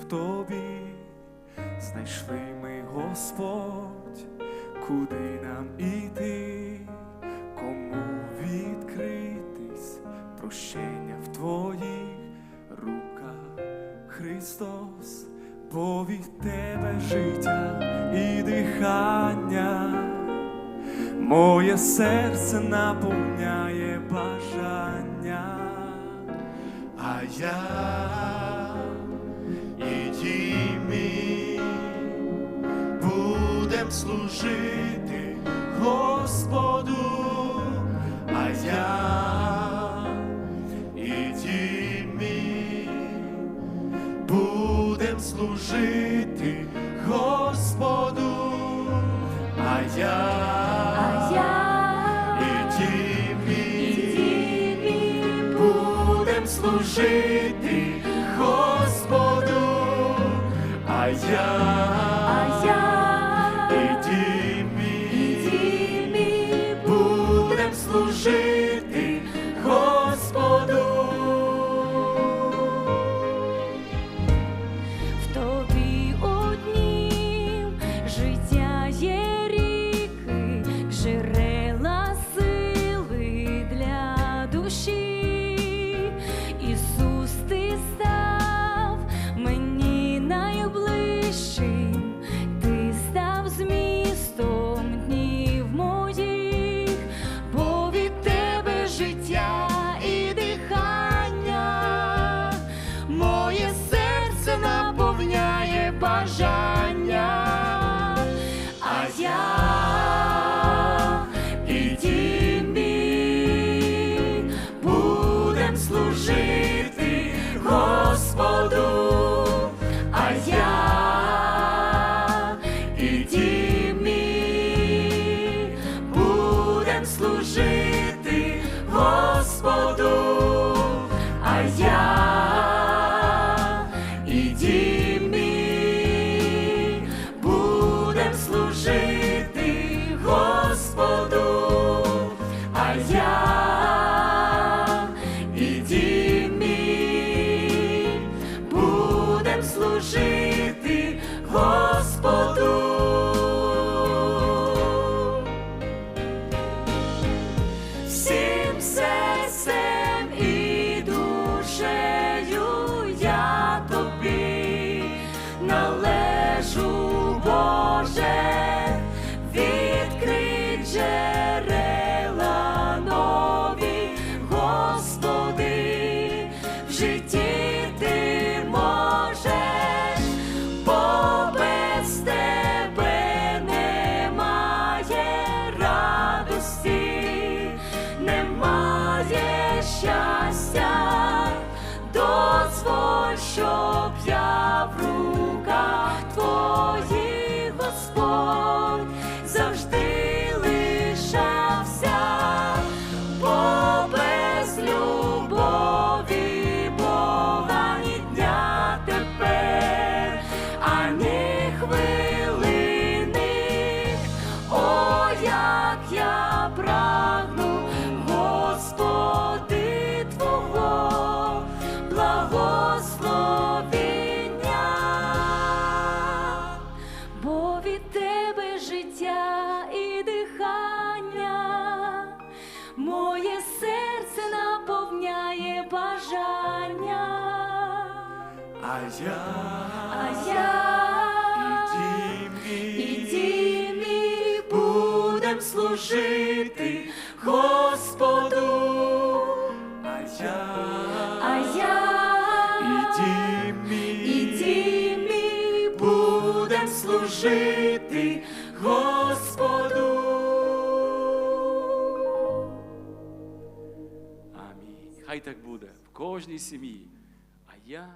в тобі, знайшли ми, Господь, куди нам іти, кому відкритись, прощення в твоїх руках, Христос, бо від тебе життя і дихання, моє серце наповняє бажання. А я будем служити Господу, а я і дімі будем служити Господу, а я, А я і Дімі будем служити Господу, а я, бажання, а я і мій будем служити Господу, а я і мій будем служити Господу, щоб я в руках твоїх, Господь, завжди лишався, бо без любові Бога ні дня тепер, ані хвилини. О, як я прагну, Господи, Твого благословення, бажання, А я, а я і і мій будем служити Господу, а я, а я і і мій будем служити Так буде в кожній сім'ї. А я.